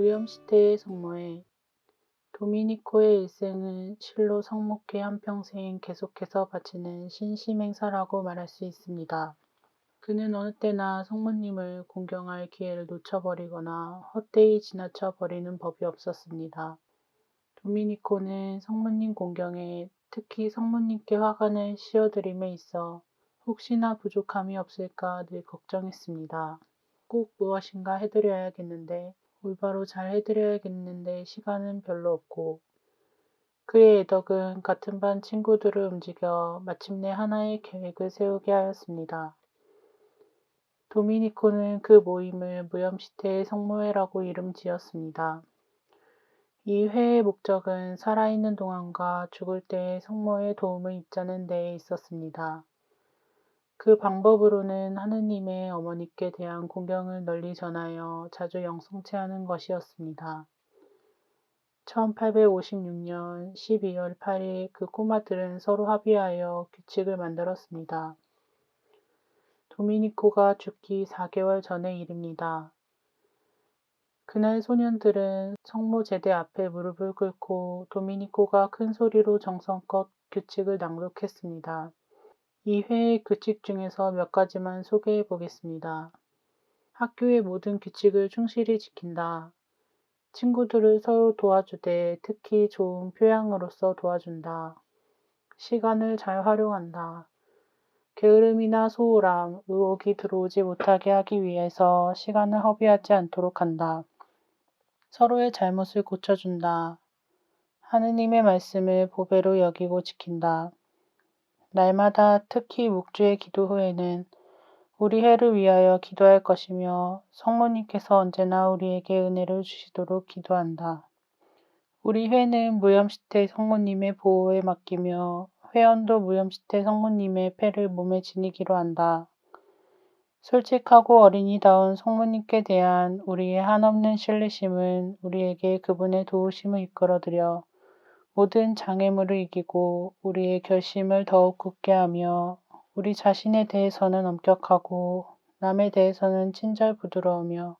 무염시대의 성모에 도미니코의 일생은 실로 성목회 한평생 계속해서 바치는 신심행사라고 말할 수 있습니다. 그는 어느 때나 성모님을 공경할 기회를 놓쳐버리거나 헛되이 지나쳐 버리는 법이 없었습니다. 도미니코는 성모님 공경에 특히 성모님께 화관을 씌워드림에 있어 혹시나 부족함이 없을까 늘 걱정했습니다. 꼭 무엇인가 해드려야겠는데 올바로 잘 해드려야겠는데 시간은 별로 없고 그의 애덕은 같은 반 친구들을 움직여 마침내 하나의 계획을 세우게 하였습니다. 도미니코는 그 모임을 무염시태의 성모회라고 이름 지었습니다. 이 회의 목적은 살아있는 동안과 죽을 때의 성모의 도움을 입자는 데에 있었습니다. 그 방법으로는 하느님의 어머니께 대한 공경을 널리 전하여 자주 영성체하는 것이었습니다. 1856년 12월 8일 그 꼬마들은 서로 합의하여 규칙을 만들었습니다. 도미니코가 죽기 4개월 전의 일입니다. 그날 소년들은 성모 제대 앞에 무릎을 꿇고 도미니코가 큰 소리로 정성껏 규칙을 낭독했습니다. 이 회의 규칙 중에서 몇 가지만 소개해 보겠습니다. 학교의 모든 규칙을 충실히 지킨다. 친구들을 서로 도와주되 특히 좋은 표양으로서 도와준다. 시간을 잘 활용한다. 게으름이나 소홀함, 의혹이 들어오지 못하게 하기 위해서 시간을 허비하지 않도록 한다. 서로의 잘못을 고쳐준다. 하느님의 말씀을 보배로 여기고 지킨다. 날마다 특히 묵주의 기도 후에는 우리 해를 위하여 기도할 것이며 성모님께서 언제나 우리에게 은혜를 주시도록 기도한다. 우리 회는 무염시태 성모님의 보호에 맡기며 회원도 무염시태 성모님의 패를 몸에 지니기로 한다. 솔직하고 어린이다운 성모님께 대한 우리의 한없는 신뢰심은 우리에게 그분의 도우심을 이끌어들여 모든 장애물을 이기고 우리의 결심을 더욱 굳게 하며 우리 자신에 대해서는 엄격하고 남에 대해서는 친절 부드러우며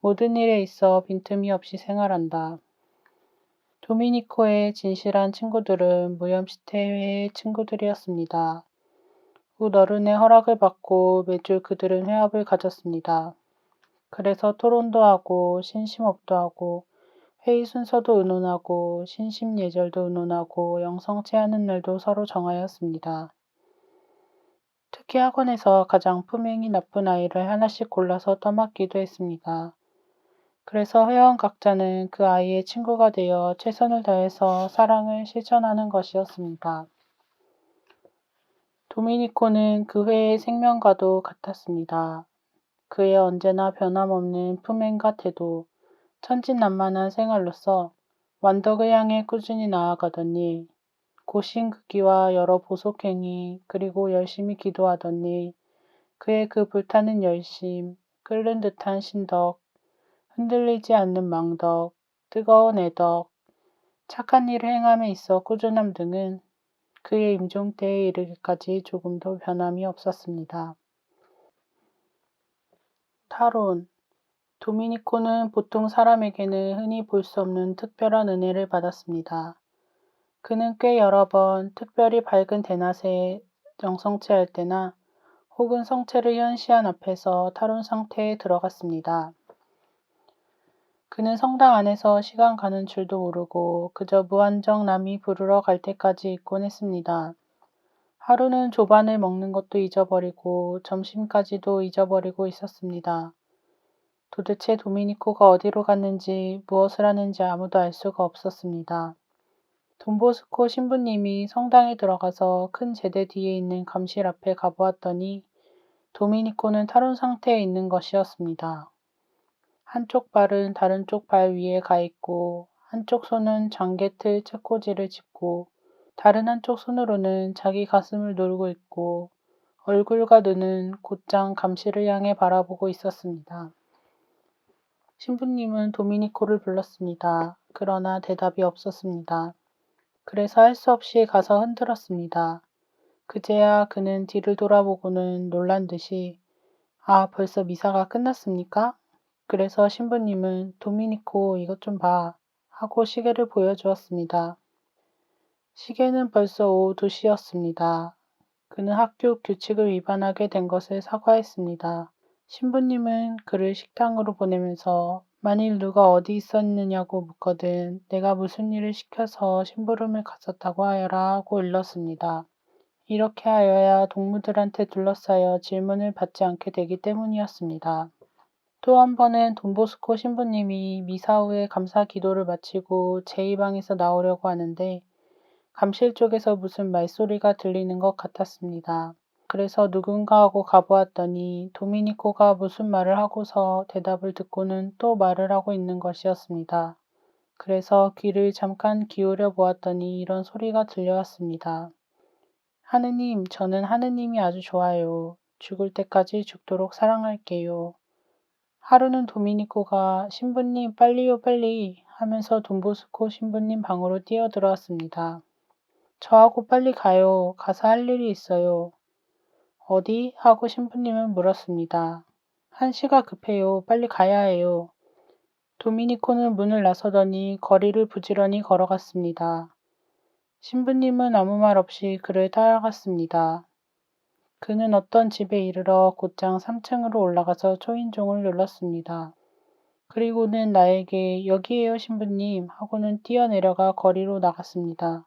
모든 일에 있어 빈틈이 없이 생활한다. 도미니코의 진실한 친구들은 무염시태회의 친구들이었습니다. 곧 어른의 허락을 받고 매주 그들은 회합을 가졌습니다. 그래서 토론도 하고 신심업도 하고 회의 순서도 의논하고 신심 예절도 의논하고 영성체하는 날도 서로 정하였습니다. 특히 학원에서 가장 품행이 나쁜 아이를 하나씩 골라서 떠맡기도 했습니다. 그래서 회원 각자는 그 아이의 친구가 되어 최선을 다해서 사랑을 실천하는 것이었습니다. 도미니코는 그 회의 생명과도 같았습니다. 그의 언제나 변함없는 품행과 태도, 천진난만한 생활로서 완덕을 향해 꾸준히 나아가던 일, 고신극기와 여러 보속행위, 그리고 열심히 기도하던 일, 그의 그 불타는 열심, 끓는 듯한 신덕, 흔들리지 않는 망덕, 뜨거운 애덕, 착한 일을 행함에 있어 꾸준함 등은 그의 임종 때에 이르기까지 조금도 변함이 없었습니다. 타론 도미니코는 보통 사람에게는 흔히 볼 수 없는 특별한 은혜를 받았습니다. 그는 꽤 여러 번 특별히 밝은 대낮에 영성체할 때나 혹은 성체를 현시한 앞에서 탈원 상태에 들어갔습니다. 그는 성당 안에서 시간 가는 줄도 모르고 그저 무한정 남이 부르러 갈 때까지 있곤 했습니다. 하루는 조반을 먹는 것도 잊어버리고 점심까지도 잊어버리고 있었습니다. 도대체 도미니코가 어디로 갔는지 무엇을 하는지 아무도 알 수가 없었습니다. 돈보스코 신부님이 성당에 들어가서 큰 제대 뒤에 있는 감실 앞에 가보았더니 도미니코는 탈원 상태에 있는 것이었습니다. 한쪽 발은 다른 쪽 발 위에 가 있고 한쪽 손은 장개틀 채코지를 짚고 다른 한쪽 손으로는 자기 가슴을 놀고 있고 얼굴과 눈은 곧장 감시를 향해 바라보고 있었습니다. 신부님은 도미니코를 불렀습니다. 그러나 대답이 없었습니다. 그래서 할 수 없이 가서 흔들었습니다. 그제야 그는 뒤를 돌아보고는 놀란 듯이 아, 벌써 미사가 끝났습니까? 그래서 신부님은 도미니코 이것 좀 봐. 하고 시계를 보여주었습니다. 시계는 벌써 오후 2시였습니다. 그는 학교 규칙을 위반하게 된 것을 사과했습니다. 신부님은 그를 식당으로 보내면서 만일 누가 어디 있었느냐고 묻거든 내가 무슨 일을 시켜서 심부름을 갔었다고 하여라 하고 일렀습니다. 이렇게 하여야 동무들한테 둘러싸여 질문을 받지 않게 되기 때문이었습니다. 또 한 번은 돈보스코 신부님이 미사 후에 감사 기도를 마치고 제2방에서 나오려고 하는데 감실 쪽에서 무슨 말소리가 들리는 것 같았습니다. 그래서 누군가 하고 가보았더니 도미니코가 무슨 말을 하고서 대답을 듣고는 또 말을 하고 있는 것이었습니다. 그래서 귀를 잠깐 기울여 보았더니 이런 소리가 들려왔습니다. 하느님, 저는 하느님이 아주 좋아요. 죽을 때까지 죽도록 사랑할게요. 하루는 도미니코가 신부님 빨리요 빨리 하면서 돈보스코 신부님 방으로 뛰어들어왔습니다. 저하고 빨리 가요. 가서 할 일이 있어요. 어디? 하고 신부님은 물었습니다. 한시가 급해요. 빨리 가야 해요. 도미니코는 문을 나서더니 거리를 부지런히 걸어갔습니다. 신부님은 아무 말 없이 그를 따라갔습니다. 그는 어떤 집에 이르러 곧장 3층으로 올라가서 초인종을 눌렀습니다. 그리고는 나에게 여기에요 신부님 하고는 뛰어내려가 거리로 나갔습니다.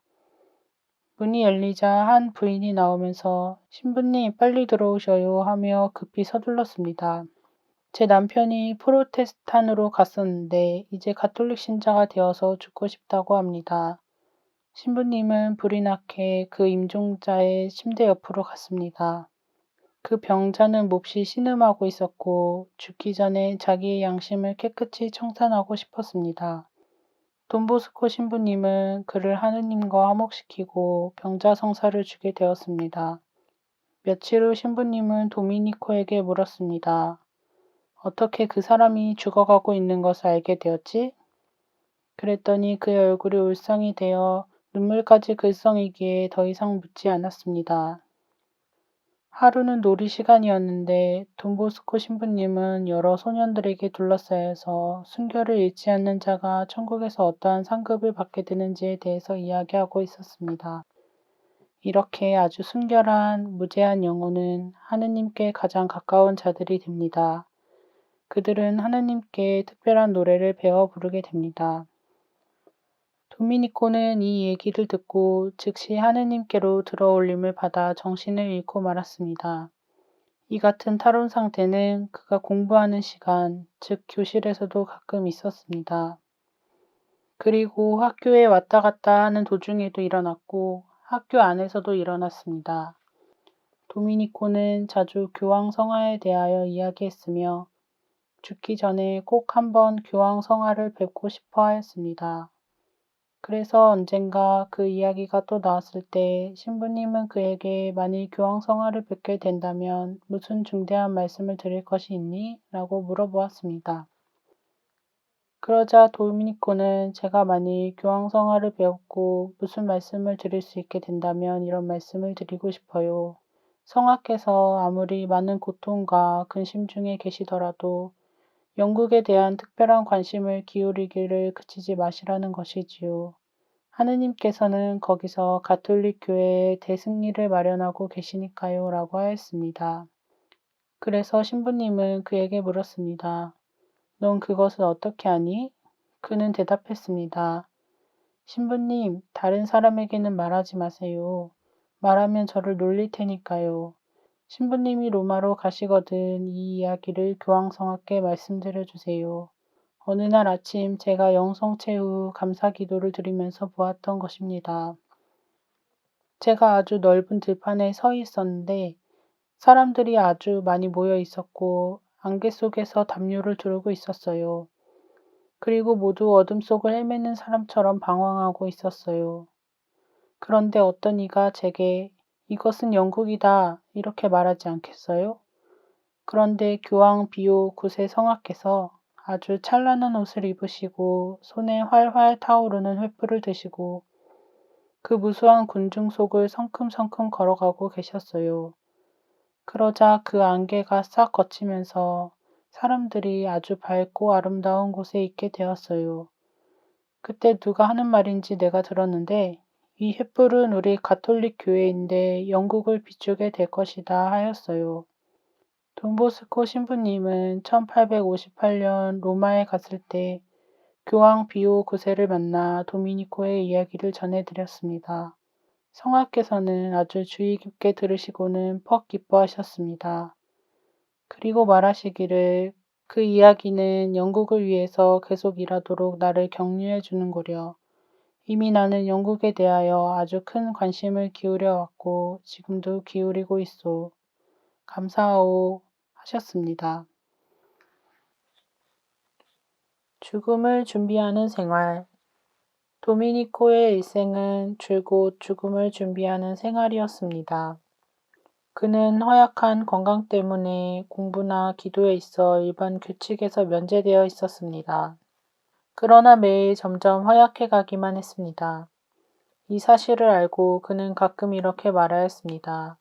문이 열리자 한 부인이 나오면서 신부님 빨리 들어오셔요 하며 급히 서둘렀습니다. 제 남편이 프로테스탄으로 갔었는데 이제 가톨릭 신자가 되어서 죽고 싶다고 합니다. 신부님은 불이 나게 그 임종자의 침대 옆으로 갔습니다. 그 병자는 몹시 신음하고 있었고 죽기 전에 자기의 양심을 깨끗이 청산하고 싶었습니다. 돈보스코 신부님은 그를 하느님과 화목시키고 병자 성사를 주게 되었습니다. 며칠 후 신부님은 도미니코에게 물었습니다. 어떻게 그 사람이 죽어가고 있는 것을 알게 되었지? 그랬더니 그의 얼굴이 울상이 되어 눈물까지 글썽이기에 더 이상 묻지 않았습니다. 하루는 놀이 시간이었는데 돈보스코 신부님은 여러 소년들에게 둘러싸여서 순결을 잃지 않는 자가 천국에서 어떠한 상급을 받게 되는지에 대해서 이야기하고 있었습니다. 이렇게 아주 순결한 무죄한 영혼은 하느님께 가장 가까운 자들이 됩니다. 그들은 하느님께 특별한 노래를 배워 부르게 됩니다. 도미니코는 이 얘기를 듣고 즉시 하느님께로 들어올림을 받아 정신을 잃고 말았습니다. 이 같은 탈원 상태는 그가 공부하는 시간, 즉 교실에서도 가끔 있었습니다. 그리고 학교에 왔다 갔다 하는 도중에도 일어났고 학교 안에서도 일어났습니다. 도미니코는 자주 교황 성화에 대하여 이야기했으며 죽기 전에 꼭 한번 교황 성화를 뵙고 싶어 하였습니다. 그래서 언젠가 그 이야기가 또 나왔을 때 신부님은 그에게 만일 교황 성화를 뵙게 된다면 무슨 중대한 말씀을 드릴 것이 있니? 라고 물어보았습니다. 그러자 도미니코는 제가 만일 교황 성화를 배웠고 무슨 말씀을 드릴 수 있게 된다면 이런 말씀을 드리고 싶어요. 성악께서 아무리 많은 고통과 근심 중에 계시더라도 영국에 대한 특별한 관심을 기울이기를 그치지 마시라는 것이지요. 하느님께서는 거기서 가톨릭 교회의 대승리를 마련하고 계시니까요. 라고 하였습니다. 그래서 신부님은 그에게 물었습니다. 넌 그것을 어떻게 아니? 그는 대답했습니다. 신부님, 다른 사람에게는 말하지 마세요. 말하면 저를 놀릴 테니까요. 신부님이 로마로 가시거든 이 이야기를 교황 성학께 말씀드려 주세요. 어느 날 아침 제가 영성체 후 감사 기도를 드리면서 보았던 것입니다. 제가 아주 넓은 들판에 서 있었는데 사람들이 아주 많이 모여 있었고 안개 속에서 담요를 두르고 있었어요. 그리고 모두 어둠 속을 헤매는 사람처럼 방황하고 있었어요. 그런데 어떤 이가 제게 이것은 영국이다. 이렇게 말하지 않겠어요? 그런데 교황 비오 9세 성악께서 아주 찬란한 옷을 입으시고 손에 활활 타오르는 횃불을 드시고 그 무수한 군중 속을 성큼성큼 걸어가고 계셨어요. 그러자 그 안개가 싹 걷히면서 사람들이 아주 밝고 아름다운 곳에 있게 되었어요. 그때 누가 하는 말인지 내가 들었는데 이 횃불은 우리 가톨릭 교회인데 영국을 비추게 될 것이다 하였어요. 돈보스코 신부님은 1858년 로마에 갔을 때 교황 비오 9세를 만나 도미니코의 이야기를 전해드렸습니다. 성하께서는 아주 주의 깊게 들으시고는 퍽 기뻐하셨습니다. 그리고 말하시기를 그 이야기는 영국을 위해서 계속 일하도록 나를 격려해 주는 거려. 이미 나는 영국에 대하여 아주 큰 관심을 기울여 왔고 지금도 기울이고 있소. 감사하오 하셨습니다. 죽음을 준비하는 생활 도미니코의 일생은 줄곧 죽음을 준비하는 생활이었습니다. 그는 허약한 건강 때문에 공부나 기도에 있어 일반 규칙에서 면제되어 있었습니다. 그러나 매일 점점 허약해 가기만 했습니다. 이 사실을 알고 그는 가끔 이렇게 말하였습니다.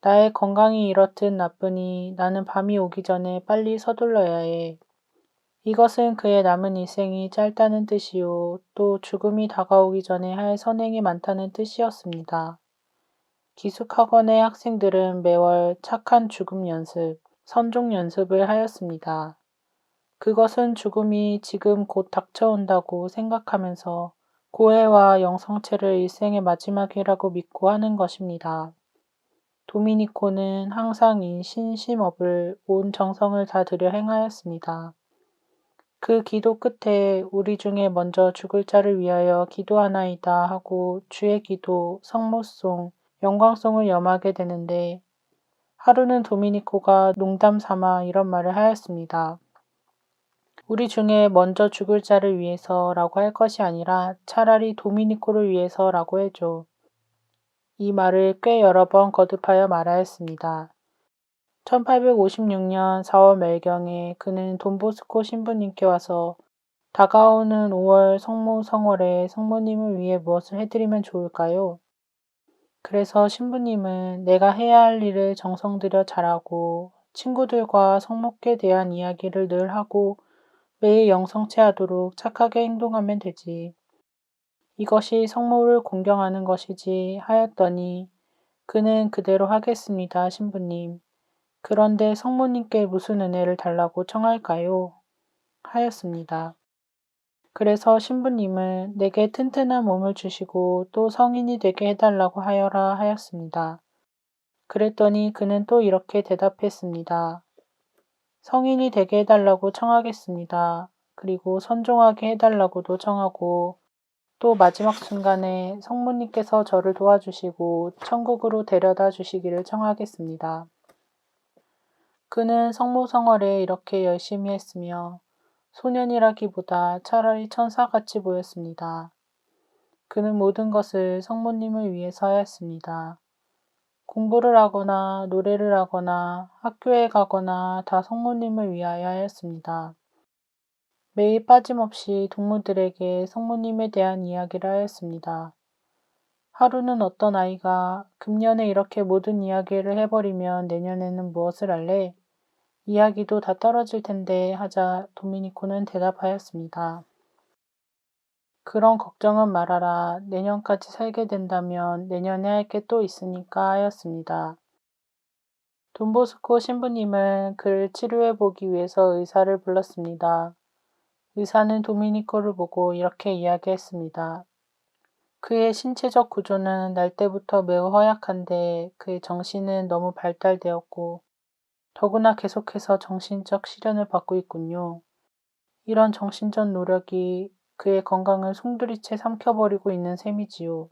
나의 건강이 이렇듯 나쁘니 나는 밤이 오기 전에 빨리 서둘러야 해. 이것은 그의 남은 일생이 짧다는 뜻이요. 또 죽음이 다가오기 전에 할 선행이 많다는 뜻이었습니다. 기숙학원의 학생들은 매월 착한 죽음 연습, 선종 연습을 하였습니다. 그것은 죽음이 지금 곧 닥쳐온다고 생각하면서 고해와 영성체를 일생의 마지막이라고 믿고 하는 것입니다. 도미니코는 항상 이 신심업을 온 정성을 다 들여 행하였습니다. 그 기도 끝에 우리 중에 먼저 죽을 자를 위하여 기도하나이다 하고 주의 기도, 성모송, 영광송을 염하게 되는데 하루는 도미니코가 농담 삼아 이런 말을 하였습니다. 우리 중에 먼저 죽을 자를 위해서라고 할 것이 아니라 차라리 도미니코를 위해서라고 해줘. 이 말을 꽤 여러 번 거듭하여 말하였습니다. 1856년 4월 말경에 그는 돈보스코 신부님께 와서 다가오는 5월 성모 성월에 성모님을 위해 무엇을 해드리면 좋을까요? 그래서 신부님은 내가 해야 할 일을 정성 들여 잘하고 친구들과 성목에 대한 이야기를 늘 하고 매일 영성체하도록 착하게 행동하면 되지. 이것이 성모를 공경하는 것이지 하였더니 그는 그대로 하겠습니다, 신부님. 그런데 성모님께 무슨 은혜를 달라고 청할까요? 하였습니다. 그래서 신부님은 내게 튼튼한 몸을 주시고 또 성인이 되게 해달라고 하여라 하였습니다. 그랬더니 그는 또 이렇게 대답했습니다. 성인이 되게 해달라고 청하겠습니다. 그리고 선종하게 해달라고도 청하고 또 마지막 순간에 성모님께서 저를 도와주시고 천국으로 데려다 주시기를 청하겠습니다. 그는 성모성월에 이렇게 열심히 했으며 소년이라기보다 차라리 천사같이 보였습니다. 그는 모든 것을 성모님을 위해서 하였습니다. 공부를 하거나 노래를 하거나 학교에 가거나 다 성모님을 위하여 하였습니다. 매일 빠짐없이 동무들에게 성모님에 대한 이야기를 하였습니다. 하루는 어떤 아이가 금년에 이렇게 모든 이야기를 해버리면 내년에는 무엇을 할래? 이야기도 다 떨어질 텐데 하자 도미니코는 대답하였습니다. 그런 걱정은 말아라. 내년까지 살게 된다면 내년에 할 게 또 있으니까 하였습니다. 돈보스코 신부님은 그를 치료해 보기 위해서 의사를 불렀습니다. 의사는 도미니코를 보고 이렇게 이야기했습니다. 그의 신체적 구조는 날 때부터 매우 허약한데 그의 정신은 너무 발달되었고 더구나 계속해서 정신적 시련을 받고 있군요. 이런 정신적 노력이 그의 건강을 송두리째 삼켜버리고 있는 셈이지요.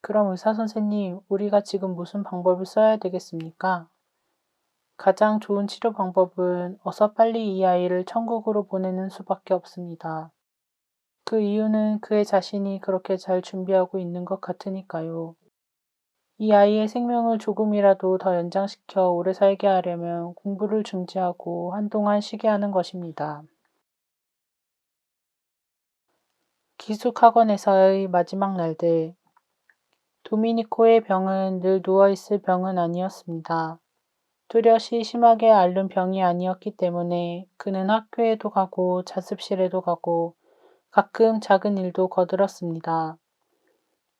그럼 의사 선생님, 우리가 지금 무슨 방법을 써야 되겠습니까? 가장 좋은 치료 방법은 어서 빨리 이 아이를 천국으로 보내는 수밖에 없습니다. 그 이유는 그의 자신이 그렇게 잘 준비하고 있는 것 같으니까요. 이 아이의 생명을 조금이라도 더 연장시켜 오래 살게 하려면 공부를 중지하고 한동안 쉬게 하는 것입니다. 기숙학원에서의 마지막 날들. 도미니코의 병은 늘 누워있을 병은 아니었습니다. 뚜렷이 심하게 앓는 병이 아니었기 때문에 그는 학교에도 가고 자습실에도 가고 가끔 작은 일도 거들었습니다.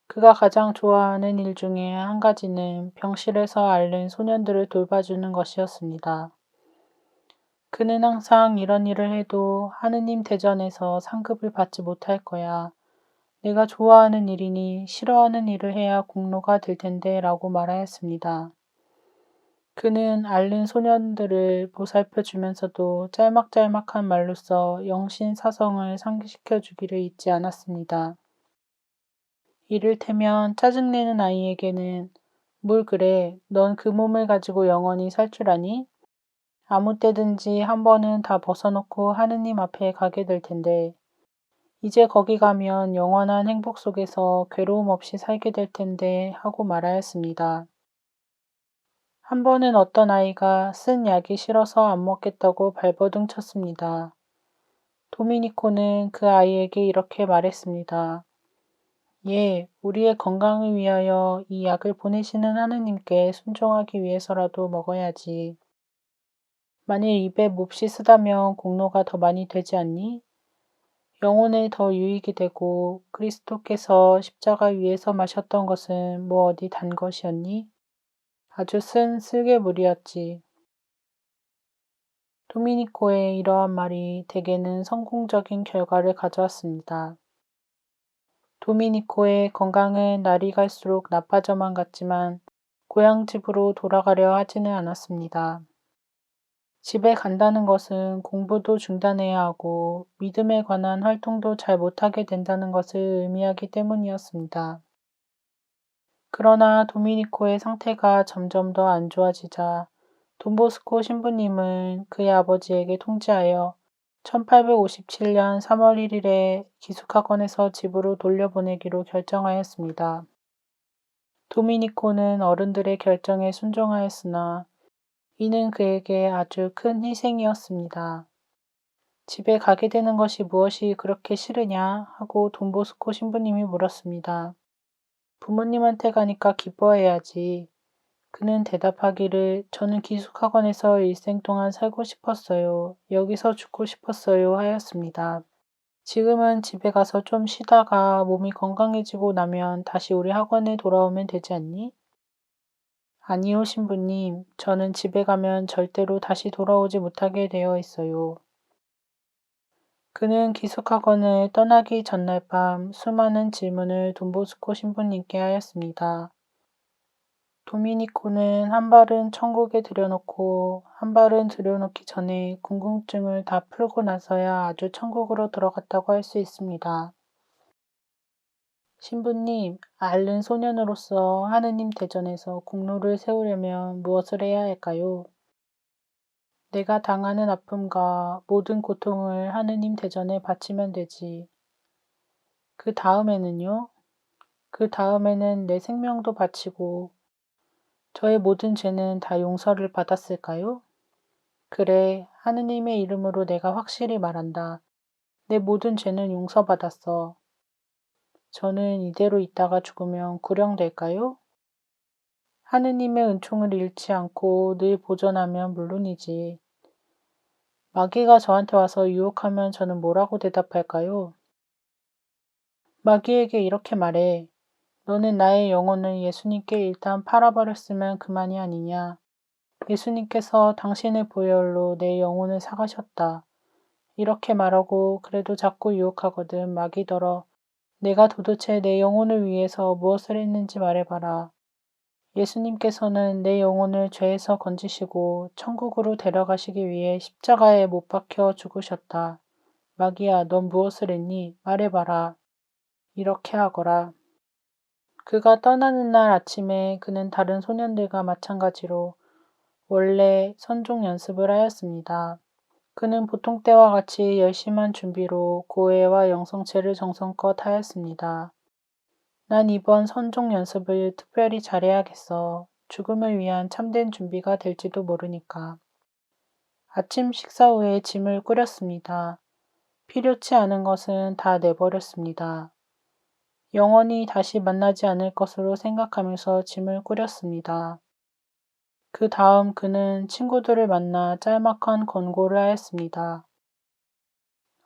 그가 가장 좋아하는 일 중에 한 가지는 병실에서 앓는 소년들을 돌봐주는 것이었습니다. 그는 항상 이런 일을 해도 하느님 대전에서 상급을 받지 못할 거야. 내가 좋아하는 일이니 싫어하는 일을 해야 공로가 될 텐데 라고 말하였습니다. 그는 앓는 소년들을 보살펴 주면서도 짤막짤막한 말로써 영신 사성을 상기시켜 주기를 잊지 않았습니다. 이를테면 짜증내는 아이에게는 뭘 그래, 넌 그 몸을 가지고 영원히 살 줄 아니? 아무 때든지 한 번은 다 벗어놓고 하느님 앞에 가게 될 텐데, 이제 거기 가면 영원한 행복 속에서 괴로움 없이 살게 될 텐데 하고 말하였습니다. 한 번은 어떤 아이가 쓴 약이 싫어서 안 먹겠다고 발버둥 쳤습니다. 도미니코는 그 아이에게 이렇게 말했습니다. 예, 우리의 건강을 위하여 이 약을 보내시는 하느님께 순종하기 위해서라도 먹어야지. 만일 입에 몹시 쓰다면 공로가 더 많이 되지 않니? 영혼에 더 유익이 되고 그리스도께서 십자가 위에서 마셨던 것은 뭐 어디 단 것이었니? 아주 쓴 쓸개물이었지. 도미니코의 이러한 말이 대개는 성공적인 결과를 가져왔습니다. 도미니코의 건강은 날이 갈수록 나빠져만 갔지만 고향집으로 돌아가려 하지는 않았습니다. 집에 간다는 것은 공부도 중단해야 하고 믿음에 관한 활동도 잘 못하게 된다는 것을 의미하기 때문이었습니다. 그러나 도미니코의 상태가 점점 더 안 좋아지자 돈보스코 신부님은 그의 아버지에게 통지하여 1857년 3월 1일에 기숙학원에서 집으로 돌려보내기로 결정하였습니다. 도미니코는 어른들의 결정에 순종하였으나 이는 그에게 아주 큰 희생이었습니다. 집에 가게 되는 것이 무엇이 그렇게 싫으냐 하고 돈보스코 신부님이 물었습니다. 부모님한테 가니까 기뻐해야지. 그는 대답하기를 저는 기숙학원에서 일생 동안 살고 싶었어요. 여기서 죽고 싶었어요. 하였습니다. 지금은 집에 가서 좀 쉬다가 몸이 건강해지고 나면 다시 우리 학원에 돌아오면 되지 않니? 아니요, 신부님. 저는 집에 가면 절대로 다시 돌아오지 못하게 되어 있어요. 그는 기숙학원을 떠나기 전날 밤 수많은 질문을 돈보스코 신부님께 하였습니다. 도미니코는 한 발은 천국에 들여놓고 한 발은 들여놓기 전에 궁금증을 다 풀고 나서야 아주 천국으로 들어갔다고 할 수 있습니다. 신부님, 앓는 소년으로서 하느님 대전에서 공로를 세우려면 무엇을 해야 할까요? 내가 당하는 아픔과 모든 고통을 하느님 대전에 바치면 되지. 그 다음에는요? 그 다음에는 내 생명도 바치고 저의 모든 죄는 다 용서를 받았을까요? 그래, 하느님의 이름으로 내가 확실히 말한다. 내 모든 죄는 용서받았어. 저는 이대로 있다가 죽으면 구령될까요? 하느님의 은총을 잃지 않고 늘 보존하면 물론이지. 마귀가 저한테 와서 유혹하면 저는 뭐라고 대답할까요? 마귀에게 이렇게 말해. 너는 나의 영혼을 예수님께 일단 팔아버렸으면 그만이 아니냐. 예수님께서 당신의 보혈로 내 영혼을 사가셨다. 이렇게 말하고 그래도 자꾸 유혹하거든 마귀더러 내가 도대체 내 영혼을 위해서 무엇을 했는지 말해봐라. 예수님께서는 내 영혼을 죄에서 건지시고 천국으로 데려가시기 위해 십자가에 못 박혀 죽으셨다. 마귀야, 넌 무엇을 했니? 말해봐라. 이렇게 하거라. 그가 떠나는 날 아침에 그는 다른 소년들과 마찬가지로 원래 선종 연습을 하였습니다. 그는 보통 때와 같이 열심한 준비로 고해와 영성체를 정성껏 하였습니다. 난 이번 선종 연습을 특별히 잘해야겠어. 죽음을 위한 참된 준비가 될지도 모르니까. 아침 식사 후에 짐을 꾸렸습니다. 필요치 않은 것은 다 내버렸습니다. 영원히 다시 만나지 않을 것으로 생각하면서 짐을 꾸렸습니다. 그 다음 그는 친구들을 만나 짤막한 권고를 하였습니다.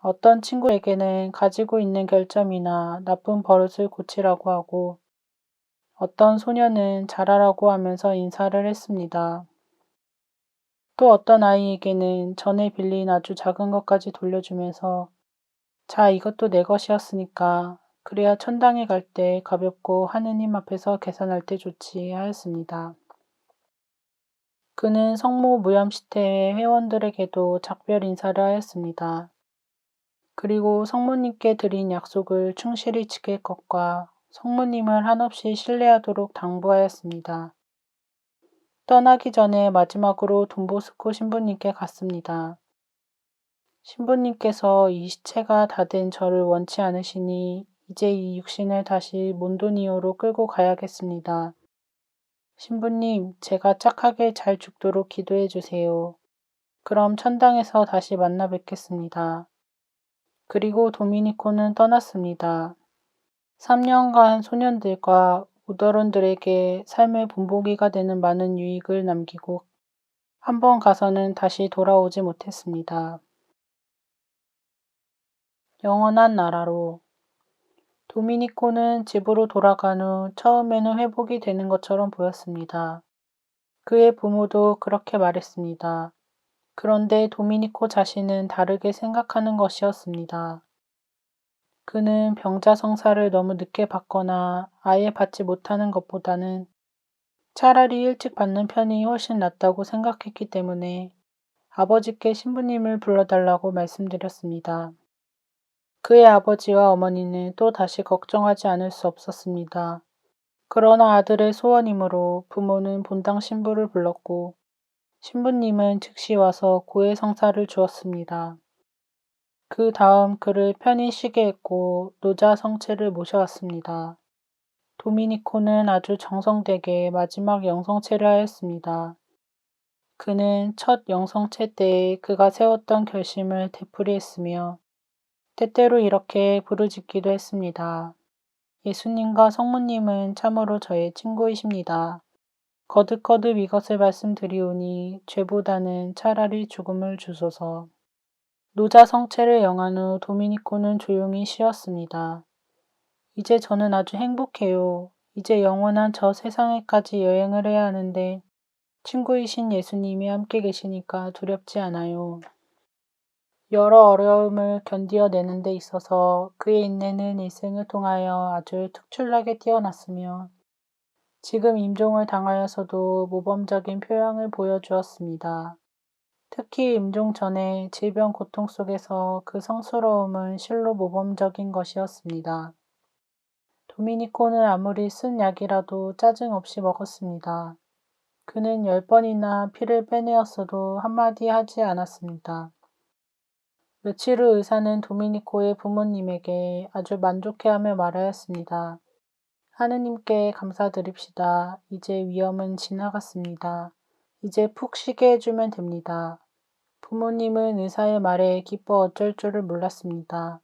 어떤 친구에게는 가지고 있는 결점이나 나쁜 버릇을 고치라고 하고 어떤 소녀는 잘하라고 하면서 인사를 했습니다. 또 어떤 아이에게는 전에 빌린 아주 작은 것까지 돌려주면서 자, 이것도 내 것이었으니까 그래야 천당에 갈 때 가볍고 하느님 앞에서 계산할 때 좋지 하였습니다. 그는 성모 무염시대의 회원들에게도 작별 인사를 하였습니다. 그리고 성모님께 드린 약속을 충실히 지킬 것과 성모님을 한없이 신뢰하도록 당부하였습니다. 떠나기 전에 마지막으로 돈보스코 신부님께 갔습니다. 신부님께서 이 시체가 다 된 저를 원치 않으시니 이제 이 육신을 다시 몬도니오로 끌고 가야겠습니다. 신부님, 제가 착하게 잘 죽도록 기도해 주세요. 그럼 천당에서 다시 만나 뵙겠습니다. 그리고 도미니코는 떠났습니다. 3년간 소년들과 우더런들에게 삶의 본보기가 되는 많은 유익을 남기고 한 번 가서는 다시 돌아오지 못했습니다. 영원한 나라로 도미니코는 집으로 돌아간 후 처음에는 회복이 되는 것처럼 보였습니다. 그의 부모도 그렇게 말했습니다. 그런데 도미니코 자신은 다르게 생각하는 것이었습니다. 그는 병자 성사를 너무 늦게 받거나 아예 받지 못하는 것보다는 차라리 일찍 받는 편이 훨씬 낫다고 생각했기 때문에 아버지께 신부님을 불러달라고 말씀드렸습니다. 그의 아버지와 어머니는 또 다시 걱정하지 않을 수 없었습니다. 그러나 아들의 소원이므로 부모는 본당 신부를 불렀고 신부님은 즉시 와서 고해 성사를 주었습니다. 그 다음 그를 편히 쉬게 했고 노자 성체를 모셔왔습니다. 도미니코는 아주 정성되게 마지막 영성체를 하였습니다. 그는 첫 영성체 때에 그가 세웠던 결심을 되풀이했으며 때때로 이렇게 부르짖기도 했습니다. 예수님과 성모님은 참으로 저의 친구이십니다. 거듭거듭 이것을 말씀드리오니 죄보다는 차라리 죽음을 주소서. 노자 성체를 영한 후 도미니코는 조용히 쉬었습니다. 이제 저는 아주 행복해요. 이제 영원한 저 세상에까지 여행을 해야 하는데 친구이신 예수님이 함께 계시니까 두렵지 않아요. 여러 어려움을 견디어내는 데 있어서 그의 인내는 일생을 통하여 아주 특출나게 뛰어났으며 지금 임종을 당하여서도 모범적인 표양을 보여주었습니다. 특히 임종 전에 질병 고통 속에서 그 성스러움은 실로 모범적인 것이었습니다. 도미니코는 아무리 쓴 약이라도 짜증 없이 먹었습니다. 그는 열 번이나 피를 빼내었어도 한마디 하지 않았습니다. 며칠 후 의사는 도미니코의 부모님에게 아주 만족해하며 말하였습니다. 하느님께 감사드립시다. 이제 위험은 지나갔습니다. 이제 푹 쉬게 해주면 됩니다. 부모님은 의사의 말에 기뻐 어쩔 줄을 몰랐습니다.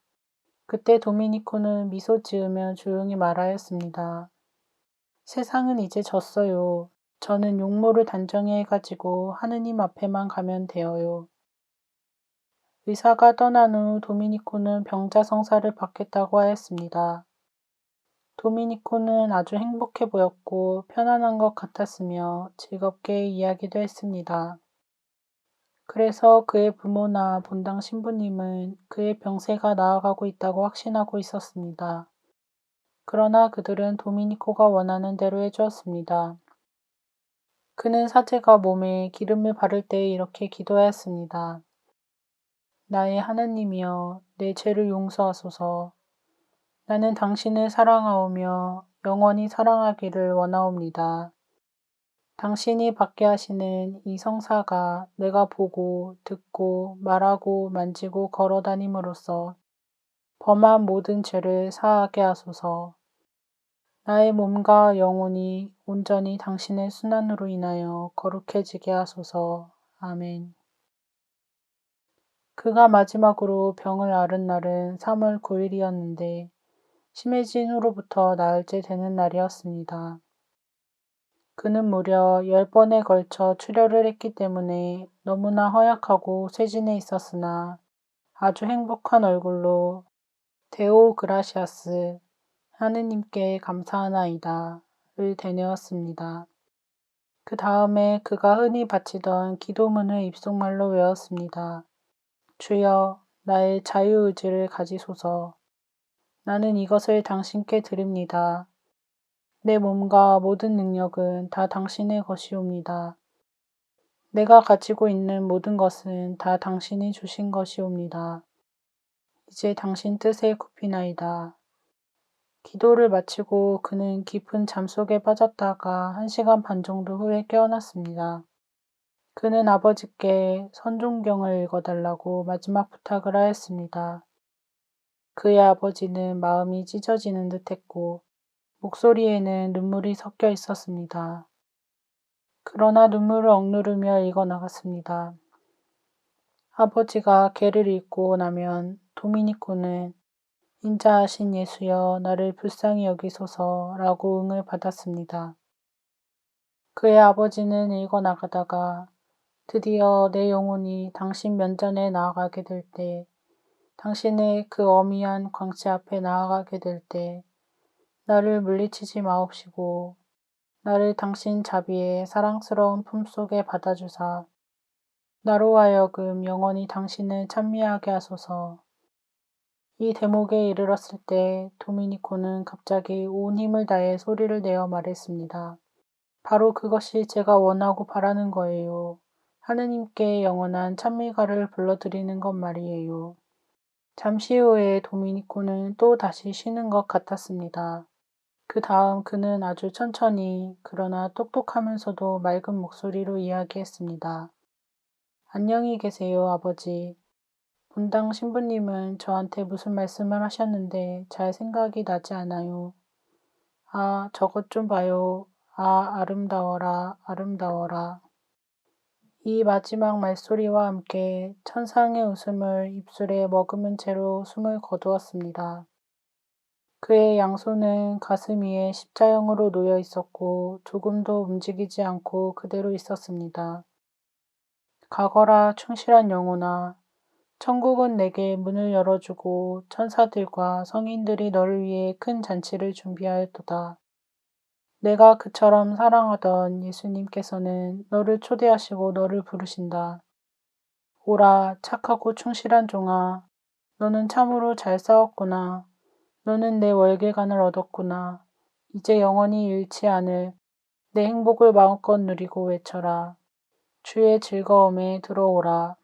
그때 도미니코는 미소 지으며 조용히 말하였습니다. 세상은 이제 졌어요. 저는 용모를 단정히 해가지고 하느님 앞에만 가면 되어요. 의사가 떠난 후 도미니코는 병자 성사를 받겠다고 하였습니다. 도미니코는 아주 행복해 보였고 편안한 것 같았으며 즐겁게 이야기도 했습니다. 그래서 그의 부모나 본당 신부님은 그의 병세가 나아가고 있다고 확신하고 있었습니다. 그러나 그들은 도미니코가 원하는 대로 해주었습니다. 그는 사제가 몸에 기름을 바를 때 이렇게 기도하였습니다. 나의 하나님이여 내 죄를 용서하소서. 나는 당신을 사랑하오며 영원히 사랑하기를 원하옵니다. 당신이 받게 하시는 이 성사가 내가 보고 듣고 말하고 만지고 걸어 다님으로써 범한 모든 죄를 사하게 하소서. 나의 몸과 영혼이 온전히 당신의 순환으로 인하여 거룩해지게 하소서. 아멘. 그가 마지막으로 병을 앓은 날은 3월 9일이었는데 심해진 후로부터 나흘째 되는 날이었습니다. 그는 무려 열 번에 걸쳐 출혈을 했기 때문에 너무나 허약하고 쇠진해 있었으나 아주 행복한 얼굴로 데오 그라시아스 하느님께 감사하나이다 를 되뇌었습니다. 그 다음에 그가 흔히 바치던 기도문을 입속말로 외웠습니다. 주여 나의 자유의지를 가지소서. 나는 이것을 당신께 드립니다. 내 몸과 모든 능력은 다 당신의 것이옵니다. 내가 가지고 있는 모든 것은 다 당신이 주신 것이옵니다. 이제 당신 뜻에 굽히나이다. 기도를 마치고 그는 깊은 잠 속에 빠졌다가 한 시간 반 정도 후에 깨어났습니다. 그는 아버지께 선종경을 읽어달라고 마지막 부탁을 하였습니다. 그의 아버지는 마음이 찢어지는 듯 했고 목소리에는 눈물이 섞여 있었습니다. 그러나 눈물을 억누르며 읽어 나갔습니다. 아버지가 개를 읽고 나면 도미니코는 인자하신 예수여 나를 불쌍히 여기소서 라고 응을 받았습니다. 그의 아버지는 읽어 나가다가 드디어 내 영혼이 당신 면전에 나아가게 될 때, 당신의 그 어미한 광채 앞에 나아가게 될 때 나를 물리치지 마옵시고 나를 당신 자비의 사랑스러운 품속에 받아주사 나로 하여금 영원히 당신을 찬미하게 하소서. 이 대목에 이르렀을 때 도미니코는 갑자기 온 힘을 다해 소리를 내어 말했습니다. 바로 그것이 제가 원하고 바라는 거예요. 하느님께 영원한 찬미가를 불러드리는 것 말이에요. 잠시 후에 도미니코는 또 다시 쉬는 것 같았습니다. 그 다음 그는 아주 천천히 그러나 똑똑하면서도 맑은 목소리로 이야기했습니다. 안녕히 계세요, 아버지. 분당 신부님은 저한테 무슨 말씀을 하셨는데 잘 생각이 나지 않아요. 아, 저것 좀 봐요. 아, 아름다워라, 아름다워라. 이 마지막 말소리와 함께 천상의 웃음을 입술에 머금은 채로 숨을 거두었습니다. 그의 양손은 가슴 위에 십자형으로 놓여 있었고 조금도 움직이지 않고 그대로 있었습니다. 가거라 충실한 영혼아, 천국은 내게 문을 열어주고 천사들과 성인들이 너를 위해 큰 잔치를 준비하였도다. 내가 그처럼 사랑하던 예수님께서는 너를 초대하시고 너를 부르신다. 오라 착하고 충실한 종아, 너는 참으로 잘 싸웠구나. 너는 내 월계관을 얻었구나. 이제 영원히 잃지 않을 내 행복을 마음껏 누리고 외쳐라. 주의 즐거움에 들어오라.